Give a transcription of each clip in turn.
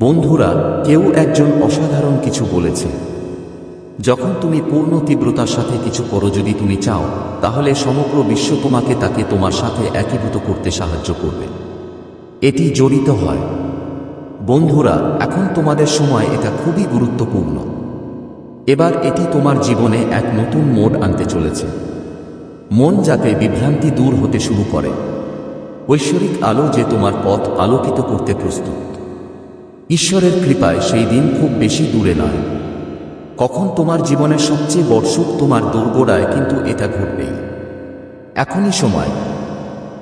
বন্ধুরা, কেউ একজন অসাধারণ কিছু বলেছে। যখন তুমি পূর্ণ তীব্রতার সাথে কিছু করো যদি তুমি চাও, তাহলে সমগ্র বিশ্ব তোমাকে তাকে তোমার সাথে একীভূত করতে সাহায্য করবে। এটি জড়িত হয়। বন্ধুরা, এখন তোমাদের সময় এটা খুবই গুরুত্বপূর্ণ। এবার এটি তোমার জীবনে এক নতুন মোড় আনতে চলেছে। মন যাতে বিভ্রান্তি দূর হতে শুরু করে। ঐশ্বরিক আলো যে তোমার পথ আলোকিত করতে প্রস্তুত। ঈশ্বরের কৃপায় সেই দিন খুব বেশি দূরে নয়। কখন তোমার জীবনের সবচেয়ে বড় তোমার দোরগোড়ায় কিন্তু এটা ঘটবেই। এখনই সময়।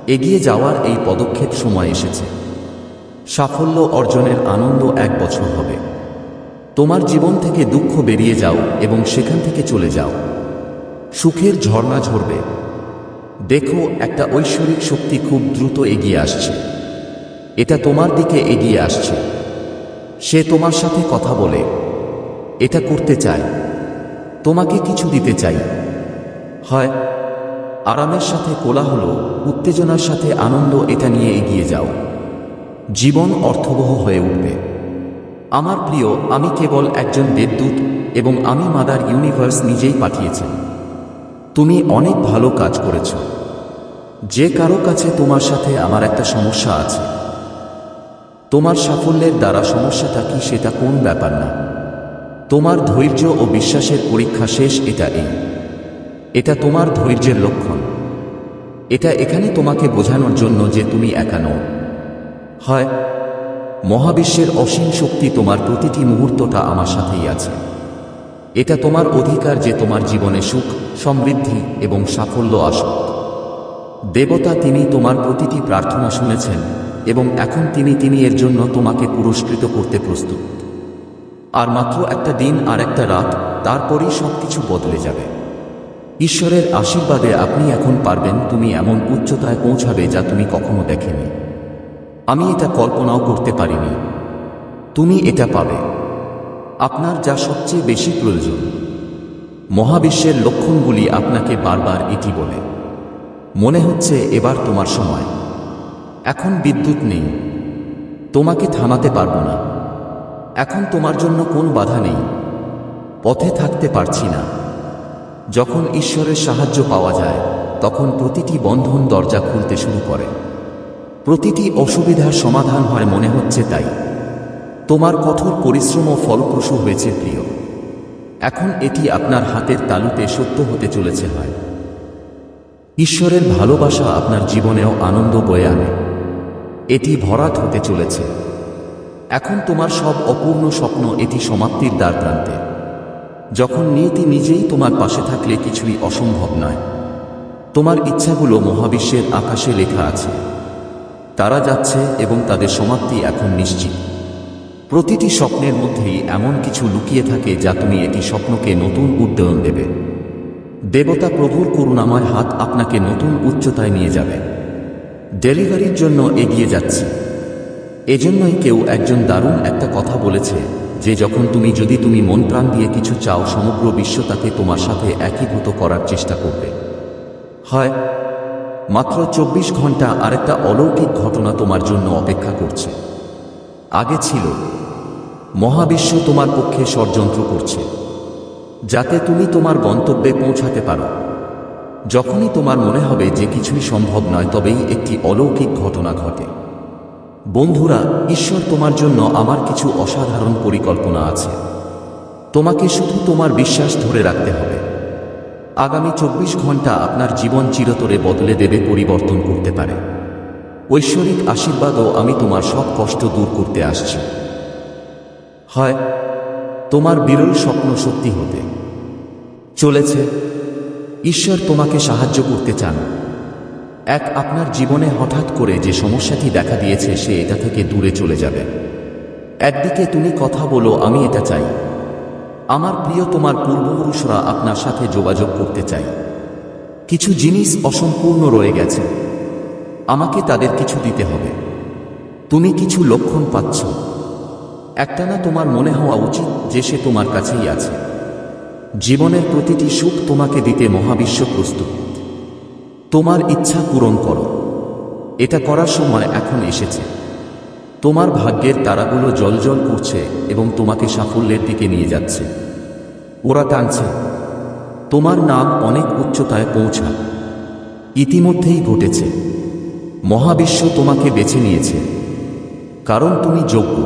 এগিয়ে যাওয়ার এই পদক্ষেপ সময় এসেছে। সাফল্য অর্জনের আনন্দ এক বছর হবে। তোমার জীবন থেকে দুঃখ বেরিয়ে যাও এবং সেখান থেকে চলে যাও। সুখের ঝর্ণা ঝরবে। দেখো, একটা ঐশ্বরিক শক্তি খুব দ্রুত এগিয়ে আসছে। এটা তোমার দিকে এগিয়ে আসছে। সে তোমার সাথে কথা বলে। এটা করতে চায়। তোমাকে কিছু দিতে চাই। হয়, আরামের সাথে কোলা কোলাহল উত্তেজনার সাথে আনন্দ এটা নিয়ে এগিয়ে যাও। জীবন অর্থবহ হয়ে উঠবে। আমার প্রিয়, আমি কেবল একজন দেবদূত এবং আমি মাদার ইউনিভার্স নিজেই পাঠিয়েছেন তুমি অনেক ভালো কাজ করেছ। যে কারও কাছে তোমার সাথে আমার একটা সমস্যা আছে। তোমার সাফল্যের দ্বারা সমস্যাটা কি সেটা কোন ব্যাপার না। তোমার ধৈর্য ও বিশ্বাসের পরীক্ষা শেষ, এটা এই। এটা তোমার ধৈর্যের লক্ষণ। এটা এখানে তোমাকে বোঝানোর জন্য যে তুমি একা নও। হয়, মহাবিশ্বের অসীম শক্তি তোমার প্রতিটি মুহূর্তটা আমার সাথেই আছে। এটা তোমার অধিকার যে তোমার জীবনে সুখ, সমৃদ্ধি এবং সাফল্য আসুক। দেবতা তিনি তোমার প্রতিটি প্রার্থনা শুনেছেন এবং এখন তিনি তিনি এর জন্য তোমাকে পুরস্কৃত করতে প্রস্তুত। আর মাত্র একটা দিন আর একটা রাত, তারপরই সবকিছু বদলে যাবে। ঈশ্বরের আশীর্বাদে আপনি এখন পারবেন তুমি এমন উচ্চতায় পৌঁছাবে যা তুমি কখনো দেখেনি। আমি এটা কল্পনাও করতে পারিনি। তুমি এটা পাবে। আপনার যা সবচেয়ে বেশি প্রয়োজন। মহাবিশ্বের লক্ষণগুলি আপনাকে বারবার এটি বলে। মনে হচ্ছে এবার তোমার সময়। এখন বিদ্যুৎ নেই। তোমাকে থামাতে পারব না। এখন তোমার জন্য কোন বাধা নেই। পথে থাকতে পারছি না। যখন ঈশ্বরের সাহায্য পাওয়া যায়, তখন প্রতিটি বন্ধন দরজা খুলতে শুরু করে। প্রতিটি অসুবিধার সমাধান হয় মনে হচ্ছে তাই। তোমার কঠোর পরিশ্রম ও ফলপ্রসূ হয়েছে প্রিয়। এখন এটি আপনার হাতের তালুতে সত্য হতে চলেছে হয়। ঈশ্বরের ভালোবাসা আপনার জীবনেও আনন্দ বয়ে আনে। এটি ভরাট হতে চলেছে। এখন তোমার সব অপূর্ণ স্বপ্ন এটি সমাপ্তির দ্বার প্রান্তে। যখন নিয়তি নিজেই তোমার পাশে থাকলে কিছুই অসম্ভব নয়। তোমার ইচ্ছাগুলো মহাবিশ্বের আকাশে লেখা আছে। তারা যাচ্ছে এবং তাদের সমাপ্তি এখন নিশ্চিত। প্রতিটি স্বপ্নের মধ্যেই এমন কিছু লুকিয়ে থাকে যা তুমি এটি স্বপ্নকে নতুন উদ্যয়ন দেবে। দেবতা প্রভুর করুণাময় হাত আপনাকে নতুন উচ্চতায় নিয়ে যাবে। ডেলিভারির জন্য এগিয়ে যাচ্ছি। এজন্যই কেউ একজন দারুণ একটা কথা বলেছে, যে যখন তুমি, যদি তুমি মন প্রাণ দিয়ে কিছু চাও, সমগ্র বিশ্ব তাকে তোমার সাথে একীভূত করার চেষ্টা করবে। হয়, মাত্র চব্বিশ ঘণ্টা আরেকটা অলৌকিক ঘটনা তোমার জন্য অপেক্ষা করছে। আগে ছিল, মহাবিশ্ব তোমার পক্ষে ষড়যন্ত্র করছে, যাতে তুমি তোমার গন্তব্যে পৌঁছাতে পারো। যখনই তোমার মনে হবে যে কিছুই সম্ভব নয়, তবেই একটি অলৌকিক ঘটনা ঘটে। বন্ধুরা, ঈশ্বর তোমার জন্য আমার কিছু অসাধারণ পরিকল্পনা আছে। তোমাকে শুধু তোমার বিশ্বাস ধরে রাখতে হবে। আগামী চব্বিশ ঘণ্টা আপনার জীবন চিরতরে বদলে দেবে, পরিবর্তন করতে পারে। ঐশ্বরিক আশীর্বাদও আমি তোমার সব কষ্ট দূর করতে আসছি। হয়, তোমার বিরল স্বপ্ন সত্যি হতে চলেছে। ঈশ্বর তোমাকে সাহায্য করতে চান। এক আপনার জীবনে হঠাৎ করে যে সমস্যাটি দেখা দিয়েছে, সে এটা থেকে দূরে চলে যাবে। একদিকে তুমি কথা বলো, আমি এটা চাই। আমার প্রিয় তোমার পূর্বপুরুষরা আপনার সাথে যোগাযোগ করতে চাই। কিছু জিনিস অসম্পূর্ণ রয়ে গেছে। আমাকে তাদের কিছু দিতে হবে। তুমি কিছু লক্ষণ পাচ্ছ। একটানা তোমার মনে হওয়া উচিত যে সে তোমার কাছেই আছে। জীবনের প্রতিটি সুখ তোমাকে দিতে মহাবিশ্ব প্রস্তুত। তোমার ইচ্ছা পূরণ করো। এটা করার সময় এখন এসেছে। তোমার ভাগ্যের তারাগুলো জলজল করছে এবং তোমাকে সাফল্যের দিকে নিয়ে যাচ্ছে। ওরা টানছে। তোমার নাম অনেক উচ্চতায় পৌঁছা। ইতিমধ্যেই ঘটেছে। মহাবিশ্ব তোমাকে বেছে নিয়েছে। কারণ তুমি যোগ্য।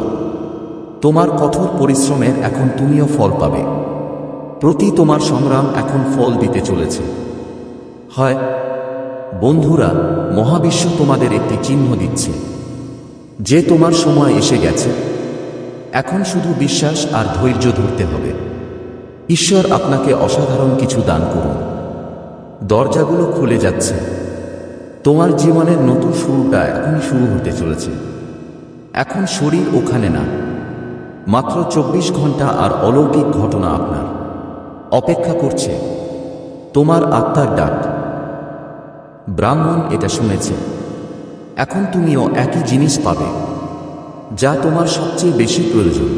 তোমার কঠোর পরিশ্রমের এখন তুমিও ফল পাবে। প্রতি তোমার সংগ্রাম এখন ফল দিতে চলেছে। হয়, বন্ধুরা, মহাবিশ্ব তোমাদের একটি চিহ্ন দিচ্ছে। যে তোমার সময় এসে গেছে। এখন শুধু বিশ্বাস আর ধৈর্য ধরতে হবে। ঈশ্বর আপনাকে অসাধারণ কিছু দান করুন। দরজাগুলো খুলে যাচ্ছে। তোমার জীবনের নতুন শুরুটা এখনই শুরু হতে চলেছে। এখন শরীর ওখানে না। মাত্র চব্বিশ ঘণ্টা আর অলৌকিক ঘটনা আপনার। অপেক্ষা করছে। তোমার আত্মার ডাক। ব্রাহ্মণ এটা শুনেছে। এখন তুমিও একই জিনিস পাবে, যা তোমার সবচেয়ে বেশি প্রয়োজন।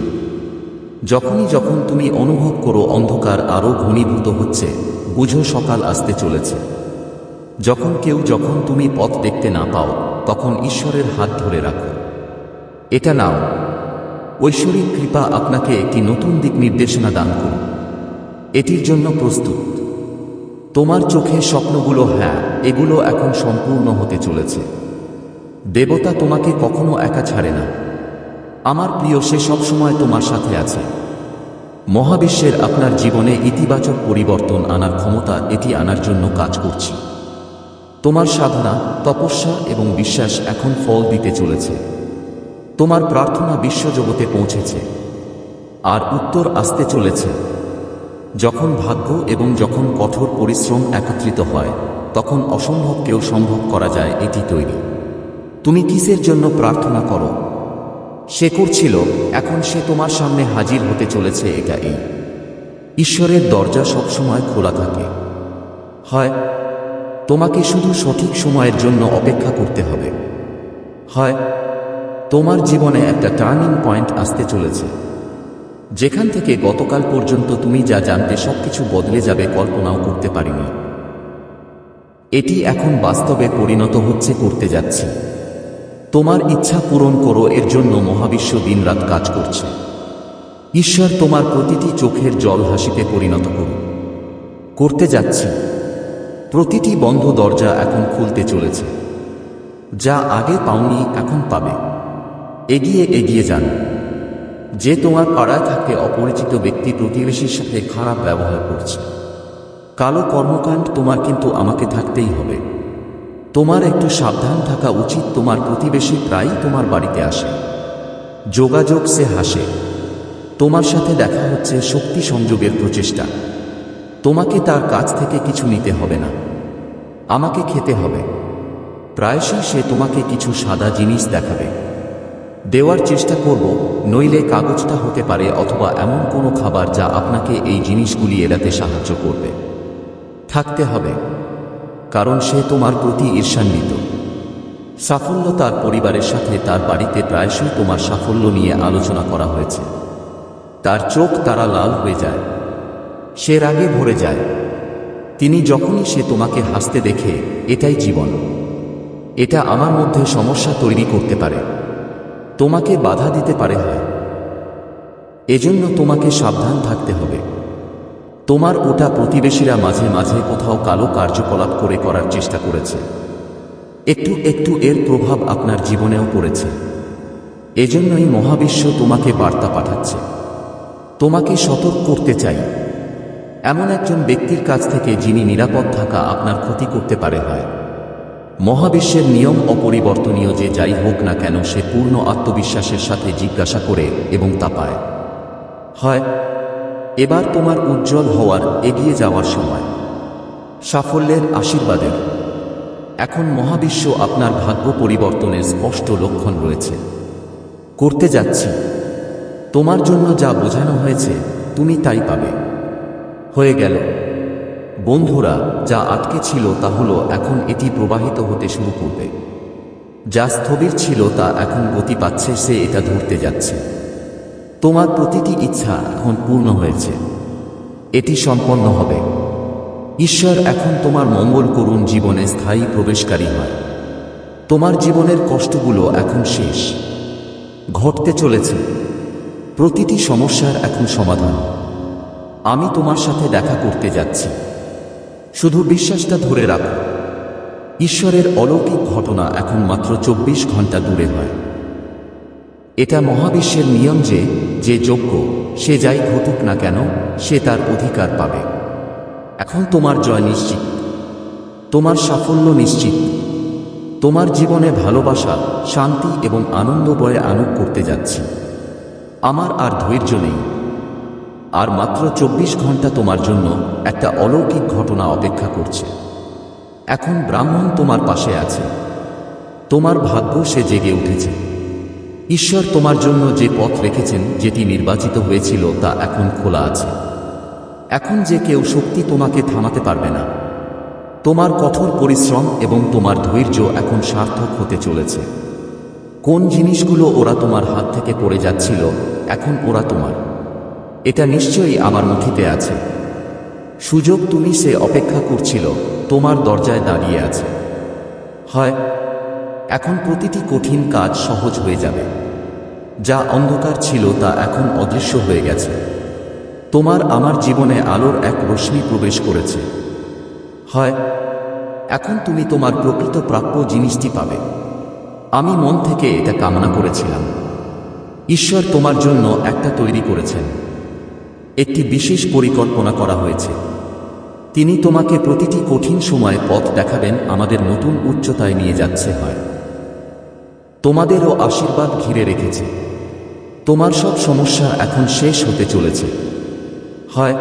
যখনই যখন তুমি অনুভব করো অন্ধকার আরও ঘনীভূত হচ্ছে, বুঝো সকাল আসতে চলেছে। যখন কেউ যখন তুমি পথ দেখতে না পাও, তখন ঈশ্বরের হাত ধরে রাখো। এটা নাও। ঐশ্বরিক কৃপা আপনাকে একটি নতুন দিক নির্দেশনা দান করুন এটির জন্য প্রস্তুত। তোমার চোখে স্বপ্নগুলো হ্যাঁ এগুলো এখন সম্পূর্ণ হতে চলেছে। দেবতা তোমাকে কখনো একা ছাড়ে না। আমার প্রিয়, সে সবসময় তোমার সাথে আছে। মহাবিশ্বের আপনার জীবনে ইতিবাচক পরিবর্তন আনার ক্ষমতা এটি আনার জন্য কাজ করছি। তোমার সাধনা, তপস্যা এবং বিশ্বাস এখন ফল দিতে চলেছে। তোমার প্রার্থনা বিশ্বজগতে পৌঁছেছে। আর উত্তর আসতে চলেছে। যখন ভাগ্য এবং যখন কঠোর পরিশ্রম একত্রিত হয়, তখন অসম্ভবকেও সম্ভব করা যায় এটি তৈরি। তুমি কিসের জন্য প্রার্থনা করো? সে করছিল, এখন সে তোমার সামনে হাজির হতে চলেছে, এটা এই। ঈশ্বরের দরজা সবসময় খোলা থাকে। হয়, তোমাকে শুধু সঠিক সময়ের জন্য অপেক্ষা করতে হবে। হয়, তোমার জীবনে একটা টার্নিং পয়েন্ট আসতে চলেছে। যেখান থেকে গতকাল পর্যন্ত তুমি যা জানতে সবকিছু বদলে যাবে কল্পনাও করতে পারিনি। এটি এখন বাস্তবে পরিণত হচ্ছে করতে যাচ্ছি। তোমার ইচ্ছা পূরণ করো, এর জন্য মহাবিশ্ব দিনরাত কাজ করছে। ঈশ্বর তোমার প্রতিটি চোখের জল হাসিতে পরিণত করুন। করতে যাচ্ছি। প্রতিটি বন্ধ দরজা এখন খুলতে চলেছে। যা আগে পাওনি এখন পাবে। এগিয়ে এগিয়ে যান। যে তোমার পাড়ায় থাকে অপরিচিত ব্যক্তি প্রতিবেশীর সাথে খারাপ ব্যবহার করছে। কালো কর্মকাণ্ড তোমার কিন্তু আমাকে থাকতেই হবে। তোমার একটু সাবধান থাকা উচিত তোমার প্রতিবেশী প্রায়ই তোমার বাড়িতে আসে। যোগাযোগ সে হাসে। তোমার সাথে দেখা হচ্ছে শক্তি সংযোগের প্রচেষ্টা। তোমাকে তার কাছ থেকে কিছু নিতে হবে না। আমাকে খেতে হবে। প্রায়শই সে তোমাকে কিছু সাদা জিনিস দেখাবে। দেওয়ার চেষ্টা করব, নইলে কাগজটা হতে পারে অথবা এমন কোনো খাবার যা আপনাকে এই জিনিসগুলি এড়াতে সাহায্য করবে। থাকতে হবে, কারণ সে তোমার প্রতি ঈর্ষান্বিত। সাফল্য তার পরিবারের সাথে তার বাড়িতে প্রায়শই তোমার সাফল্য নিয়ে আলোচনা করা হয়েছে। তার চোখ তারা লাল হয়ে যায়। সে রাগে ভরে যায়। তিনি যখনই সে তোমাকে হাসতে দেখে, এটাই জীবন। এটা আমার মধ্যে সমস্যা তৈরি করতে পারে। তোমাকে বাধা দিতে পারে হয়। এজন্য তোমাকে সাবধান থাকতে হবে। তোমার ওটা প্রতিবেশীরা মাঝে মাঝে কোথাও কালো কার্যকলাপ করে করার চেষ্টা করেছে। একটু একটু এর প্রভাব আপনার জীবনেও পড়েছে। এজন্যই মহাবিশ্ব তোমাকে বার্তা পাঠাচ্ছে। তোমাকে সতর্ক করতে চাই। এমন একজন ব্যক্তির কাছ থেকে যিনি নিরাপদ থাকা আপনার ক্ষতি করতে পারে হয়। মহাবিশ্বের নিয়ম অপরিবর্তনীয় যে যাই হোক না কেন সে পূর্ণ আত্মবিশ্বাসের সাথে জিজ্ঞাসা করে এবং তা পায়। হয়, এবার তোমার উজ্জ্বল হওয়ার এগিয়ে যাওয়ার সময়। সাফল্যের আশীর্বাদের। এখন মহাবিশ্ব আপনার ভাগ্য পরিবর্তনের স্পষ্ট লক্ষণ রয়েছে। করতে যাচ্ছি। তোমার জন্য যা বোঝানো হয়েছে, তুমি তাই পাবে। হয়ে গেল। বন্ধুরা, যা আটকে ছিল তা হলো এখন এটি প্রবাহিত হতে শুরু করবে। যা স্থবির ছিল তা এখন গতি পাচ্ছে, সে এটা ধরতে যাচ্ছে। তোমার প্রতিটি ইচ্ছা এখন পূর্ণ হয়েছে। এটি সম্পন্ন হবে। ঈশ্বর এখন তোমার মঙ্গল করুন জীবনে স্থায়ী প্রবেশকারী হয়। তোমার জীবনের কষ্টগুলো এখন শেষ। ঘটতে চলেছে। প্রতিটি সমস্যার এখন সমাধান। আমি তোমার সাথে দেখা করতে যাচ্ছি। শুধু বিশ্বাসটা ধরে রাখো। ঈশ্বরের অলৌকিক ঘটনা এখন মাত্র চব্বিশ ঘণ্টা দূরে হয়। এটা মহাবিশ্বের নিয়ম যে যে যোগ্য, সে যাই ঘটুক না কেন, সে তার অধিকার পাবে। এখন তোমার জয় নিশ্চিত। তোমার সাফল্য নিশ্চিত। তোমার জীবনে ভালোবাসা, শান্তি এবং আনন্দ বয়ে আনুক করতে যাচ্ছি। আমার আর ধৈর্য নেই। আর মাত্র চব্বিশ ঘণ্টা তোমার জন্য একটা অলৌকিক ঘটনা অপেক্ষা করছে। এখন ব্রাহ্মণ তোমার পাশে আছে। তোমার ভাগ্য সে জেগে উঠেছে। ঈশ্বর তোমার জন্য যে পথ রেখেছেন, যেটি নির্বাচিত হয়েছিল, তা এখন খোলা আছে। এখন যে কেউ শক্তি তোমাকে থামাতে পারবে না। তোমার কঠোর পরিশ্রম এবং তোমার ধৈর্য এখন সার্থক হতে চলেছে। কোন জিনিসগুলো ওরা তোমার হাত থেকে পড়ে যাচ্ছিল, এখন ওরা তোমার। এটা নিশ্চয়ই আমার মুঠিতে আছে। সুযোগ তুমি সে অপেক্ষা করছিল, তোমার দরজায় দাঁড়িয়ে আছে। হয়, এখন প্রতিটি কঠিন কাজ সহজ হয়ে যাবে। যা অন্ধকার ছিল তা এখন অদৃশ্য হয়ে গেছে। তোমার আমার জীবনে আলোর এক রশ্মি প্রবেশ করেছে। হয়, এখন তুমি তোমার প্রকৃত প্রাপ্য জিনিসটি পাবে। আমি মন থেকে এটা কামনা করেছিলাম। ঈশ্বর তোমার জন্য একটা তৈরি করেছেন। একটি বিশেষ পরিকল্পনা করা হয়েছে। তিনি তোমাকে প্রতিটি কঠিন সময়ে পথ দেখাবেন, আমাদের নতুন উচ্চতায় নিয়ে যাচ্ছে হয়। তোমাদেরও আশীর্বাদ ঘিরে রেখেছে। তোমার সব সমস্যা এখন শেষ হতে চলেছে। হয়,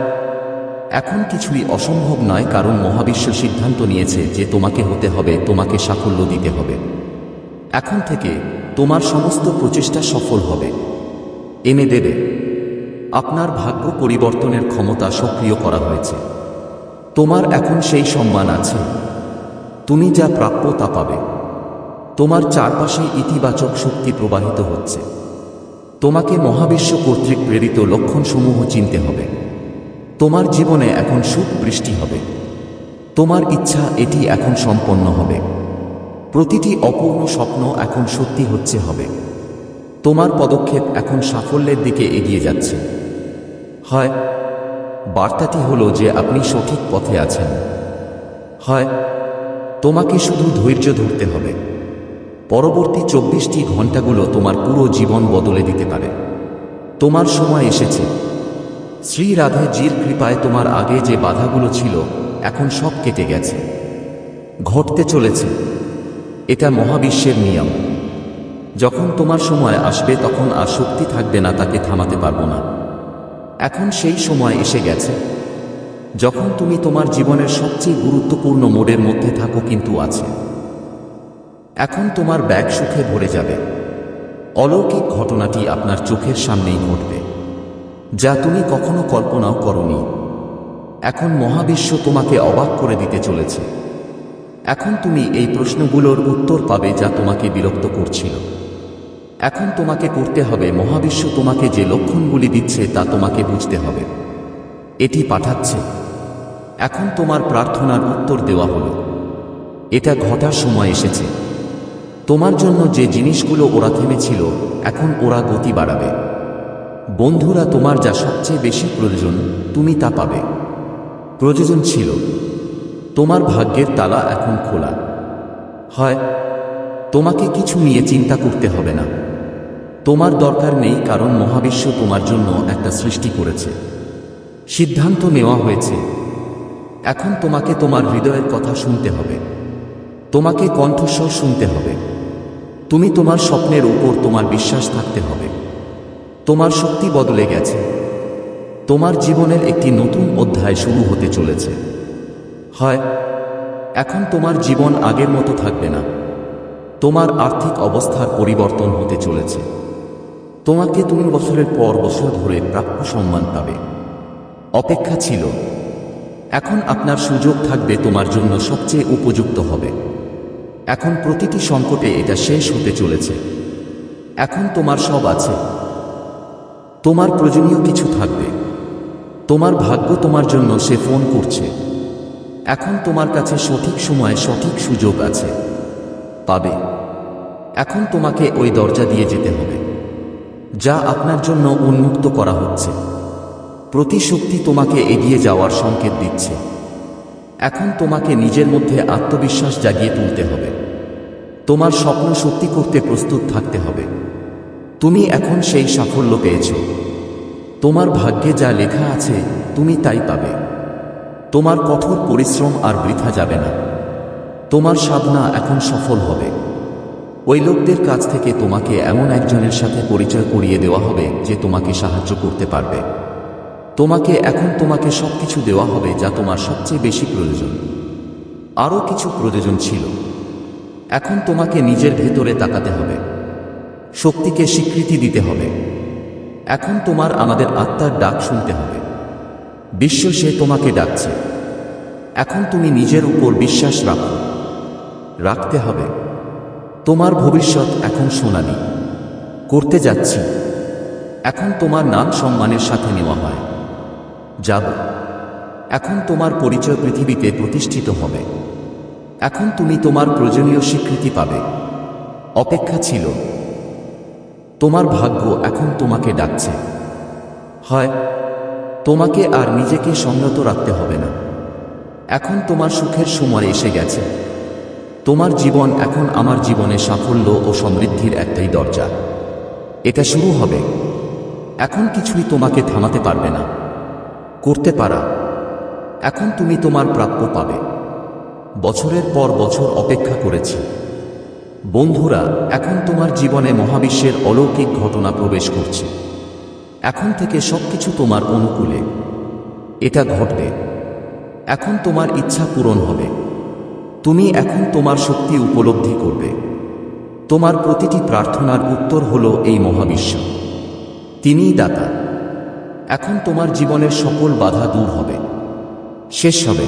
এখন কিছুই অসম্ভব নয়, কারণ মহাবিশ্ব সিদ্ধান্ত নিয়েছে যে তোমাকে হতে হবে, তোমাকে সাফল্য দিতে হবে। এখন থেকে তোমার সমস্ত প্রচেষ্টা সফল হবে। এনে দেবে। আপনার ভাগ্য পরিবর্তনের ক্ষমতা সক্রিয় করা হয়েছে। তোমার এখন সেই সম্মান আছে। তুমি যা প্রাপ্য তা পাবে। তোমার চারপাশে ইতিবাচক শক্তি প্রবাহিত হচ্ছে। তোমাকে মহাবিশ্ব কর্তৃক প্রেরিত লক্ষণসমূহ চিনতে হবে। তোমার জীবনে এখন সুখ বৃষ্টি হবে। তোমার ইচ্ছা এটি এখন সম্পন্ন হবে। প্রতিটি অপূর্ণ স্বপ্ন এখন সত্যি হচ্ছে হবে। তোমার পদক্ষেপ এখন সাফল্যের দিকে এগিয়ে যাচ্ছে। হয়, বার্তাটি হলো যে আপনি সঠিক পথে আছেন। হয়, তোমাকে শুধু ধৈর্য ধরতে হবে। পরবর্তী চব্বিশটি ঘন্টাগুলো তোমার পুরো জীবন বদলে দিতে পারে। তোমার সময় এসেছে। শ্রী রাধে জির কৃপায় তোমার আগে যে বাধাগুলো ছিল, এখন সব কেটে গেছে। ঘটতে চলেছে। এটা মহাবিশ্বের নিয়ম। যখন তোমার সময় আসবে তখন আর শক্তি থাকবে না, তাকে থামাতে পারব না। এখন সেই সময় এসে গেছে। যখন তুমি তোমার জীবনের সবচেয়ে গুরুত্বপূর্ণ মোডের মধ্যে থাকো কিন্তু আছে। এখন তোমার ব্যাগ সুখে ভরে যাবে। অলৌকিক ঘটনাটি আপনার চোখের সামনেই ঘটবে, যা তুমি কখনো কল্পনাও করনি। এখন মহাবিশ্ব তোমাকে অবাক করে দিতে চলেছে। এখন তুমি এই প্রশ্নগুলোর উত্তর পাবে যা তোমাকে বিরক্ত করছিল। এখন তোমাকে করতে হবে, মহাবিশ্ব তোমাকে যে লক্ষণগুলি দিচ্ছে তা তোমাকে বুঝতে হবে। এটি পাঠাচ্ছে। এখন তোমার প্রার্থনার উত্তর দেওয়া হলো। এটা ঘটার সময় এসেছে। তোমার জন্য যে জিনিসগুলো ওরা থেমেছিল, এখন ওরা গতি বাড়াবে। বন্ধুরা, তোমার যা সবচেয়ে বেশি প্রয়োজন, তুমি তা পাবে। প্রয়োজন ছিল। তোমার ভাগ্যের তালা এখন খোলা। হয় তোমাকে কিছু নিয়ে চিন্তা করতে হবে না। তোমার দরকার নেই কারণ মহাবিশ্ব তোমার জন্য একটা সৃষ্টি করেছে। সিদ্ধান্ত নেওয়া হয়েছে। এখন তোমাকে তোমার হৃদয়ের কথা শুনতে হবে। তোমাকে কণ্ঠস্বর শুনতে হবে। তুমি তোমার স্বপ্নের উপর তোমার বিশ্বাস থাকতে হবে। তোমার শক্তি বদলে গেছে। তোমার জীবনের একটি নতুন অধ্যায় শুরু হতে চলেছে। হয়, এখন তোমার জীবন আগের মতো থাকবে না। তোমার আর্থিক অবস্থার পরিবর্তন হতে চলেছে। তোমাকে তুমি বছরের পর বছর ধরে প্রাপ্য সম্মান পাবে। অপেক্ষা ছিল। এখন আপনার সুযোগ থাকবে তোমার জন্য সবচেয়ে উপযুক্ত হবে। এখন প্রতিটি সংকটে এটা শেষ হতে চলেছে। এখন তোমার সব আছে। তোমার প্রয়োজনীয় কিছু থাকবে। তোমার ভাগ্য তোমার জন্য সে ফোন করছে। এখন তোমার কাছে সঠিক সময়ে সঠিক সুযোগ আছে। পাবে। এখন তোমাকে ওই দরজা দিয়ে যেতে হবে, যা আপনার জন্য উন্মুক্ত করা হচ্ছে। প্রতি শক্তি তোমাকে এগিয়ে যাওয়ার সংকেত দিচ্ছে। এখন তোমাকে নিজের মধ্যে আত্মবিশ্বাস জাগিয়ে তুলতে হবে। তোমার স্বপ্ন সত্যি করতে প্রস্তুত থাকতে হবে। তুমি এখন সেই সাফল্য পেয়েছ। তোমার ভাগ্যে যা লেখা আছে, তুমি তাই পাবে। তোমার কঠোর পরিশ্রম আর বৃথা যাবে না। তোমার সাধনা এখন সফল হবে। ওই লোকদের কাছ থেকে তোমাকে এমন একজনের সাথে পরিচয় করিয়ে দেওয়া হবে যে তোমাকে সাহায্য করতে পারবে। তোমাকে এখন তোমাকে সবকিছু দেওয়া হবে যা তোমার সবচেয়ে বেশি প্রয়োজন। আরও কিছু প্রয়োজন ছিল। এখন তোমাকে নিজের ভেতরে তাকাতে হবে। শক্তিকে স্বীকৃতি দিতে হবে। এখন তোমার আমাদের আত্মার ডাক শুনতে হবে। বিশ্ব সে তোমাকে ডাকছে। এখন তুমি নিজের উপর বিশ্বাস রাখো। রাখতে হবে। তোমার ভবিষ্যৎ এখন সোনালি। করতে যাচ্ছি। এখন তোমার নাম সম্মানের সাথে নেওয়া হয়। যাব। এখন তোমার পরিচয় পৃথিবীতে প্রতিষ্ঠিত হবে। এখন তুমি তোমার প্রয়োজনীয় স্বীকৃতি পাবে। অপেক্ষা ছিল। তোমার ভাগ্য এখন তোমাকে ডাকছে। হয়, তোমাকে আর নিজেকে সংযত রাখতে হবে না। এখন তোমার সুখের সময় এসে গেছে। তোমার জীবন এখন আমার জীবনে সাফল্য ও সমৃদ্ধির একটাই দরজা। এটা শুরু হবে। এখন কিছুই তোমাকে থামাতে পারবে না। করতে পারা। এখন তুমি তোমার প্রাপ্য পাবে। বছরের পর বছর অপেক্ষা করেছি। বন্ধুরা, এখন তোমার জীবনে মহাবিশ্বের অলৌকিক ঘটনা প্রবেশ করছে। এখন থেকে সবকিছু তোমার অনুকূলে। এটা ঘটবে। এখন তোমার ইচ্ছা পূরণ হবে। তুমি এখন তোমার শক্তি উপলব্ধি করবে। তোমার প্রতিটি প্রার্থনার উত্তর হল এই মহাবিশ্ব। তিনিই দাতা। এখন তোমার জীবনের সকল বাধা দূর হবে। শেষ হবে।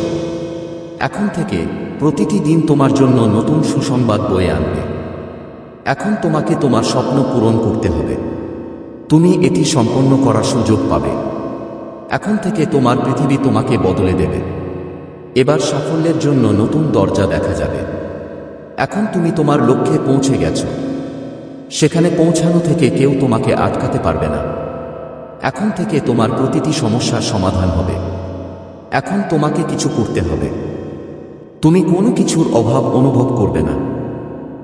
এখন থেকে প্রতিটি দিন তোমার জন্য নতুন সুসংবাদ বয়ে আনবে। এখন তোমাকে তোমার স্বপ্ন পূরণ করতে হবে। তুমি এটি সম্পন্ন করার সুযোগ পাবে। এখন থেকে তোমার পৃথিবী তোমাকে বদলে দেবে। এবার সাফল্যের জন্য নতুন দরজা দেখা যাবে। এখন তুমি তোমার লক্ষ্যে পৌঁছে গেছো। সেখানে পৌঁছানো থেকে কেউ তোমাকে আটকাতে পারবে না। এখন থেকে তোমার প্রতিটি সমস্যার সমাধান হবে। এখন তোমাকে কিছু করতে হবে। তুমি কোনো কিছুর অভাব অনুভব করবে না।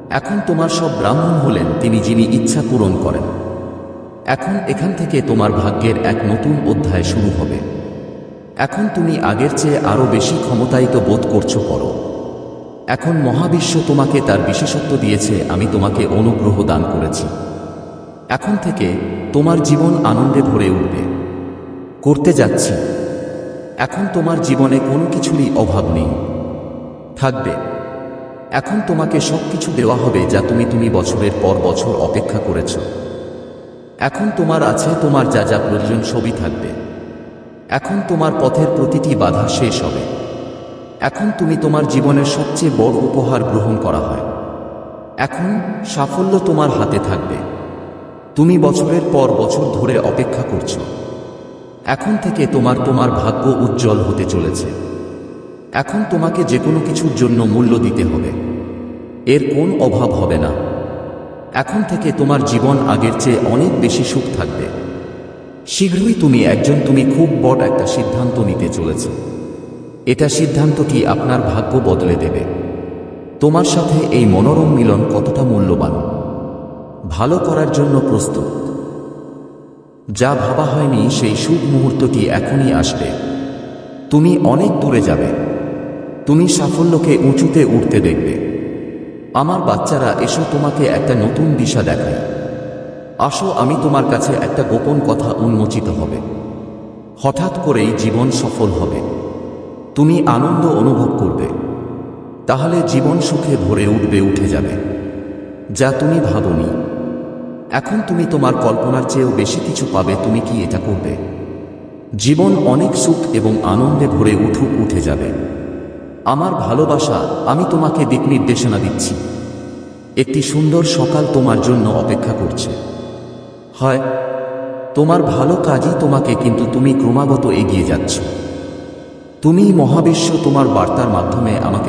এখন তোমার সব ব্রাহ্মণ হলেন তিনি যিনি ইচ্ছা পূরণ করেন। এখন এখান থেকে তোমার ভাগ্যের এক নতুন অধ্যায় শুরু হবে। এখন তুমি আগের চেয়ে আরও বেশি ক্ষমতায়িত বোধ করছ করো এখন মহাবিশ্ব তোমাকে তার বিশেষত্ব দিয়েছে, আমি তোমাকে অনুগ্রহ দান করেছি। এখন থেকে তোমার জীবন আনন্দে ভরে উঠবে। করতে যাচ্ছি। এখন তোমার জীবনে কোনো কিছুরই অভাব নেই। থাকবে। এখন তোমাকে সব কিছু দেওয়া হবে যা তুমি তুমি বছরের পর বছর অপেক্ষা করেছ। এখন তোমার আছে তোমার যা যা প্রয়োজন সবই থাকবে। এখন তোমার পথের প্রতিটি বাধা শেষ হবে। এখন তুমি তোমার জীবনের সবচেয়ে বড় উপহার গ্রহণ করা হয়। এখন সাফল্য তোমার হাতে থাকবে। তুমি বছরের পর বছর ধরে অপেক্ষা করছ। এখন থেকে তোমার তোমার ভাগ্য উজ্জ্বল হতে চলেছে। এখন তোমাকে যে কোনো কিছুর জন্য মূল্য দিতে হবে। এর কোন অভাব হবে না। এখন থেকে তোমার জীবন আগের চেয়ে অনেক বেশি সুখ থাকবে। শীঘ্রই তুমি একজন, তুমি খুব বড় একটা সিদ্ধান্ত নিতে চলেছ। এটা সিদ্ধান্তটি আপনার ভাগ্য বদলে দেবে। তোমার সাথে এই মনোরম মিলন কতটা মূল্যবান? ভালো করার জন্য প্রস্তুত। যা ভাবা হয়নি সেই শুভ মুহূর্তটি এখনই আসবে। তুমি অনেক দূরে যাবে। তুমি সাফল্যকে উঁচুতে উঠতে দেখবে। আমার বাচ্চারা, এসো তোমাকে একটা নতুন দিশা দেখাই। আসো, আমি তোমার কাছে একটা গোপন কথা উন্মোচিত হবে। হঠাৎ করেই জীবন সফল হবে। তুমি আনন্দ অনুভব করবে। তাহলে জীবন সুখে ভরে উঠবে, উঠে যাবে। যা তুমি ভাবনি। এখন তুমি তোমার কল্পনার চেয়েও বেশি কিছু পাবে, তুমি কি এটা করবে? জীবন অনেক সুখ এবং আনন্দে ভরে উঠুক, উঠে যাবে। আমার ভালোবাসা, আমি তোমাকে দিক নির্দেশনা দিচ্ছি। একটি সুন্দর সকাল তোমার জন্য অপেক্ষা করছে। হয়, তোমার ভালো কাজই তোমাকে কিন্তু তুমি ক্রমাগত এগিয়ে যাচ্ছ। তুমি মহাবিশ্ব তোমার বার্তার মাধ্যমে আমাকে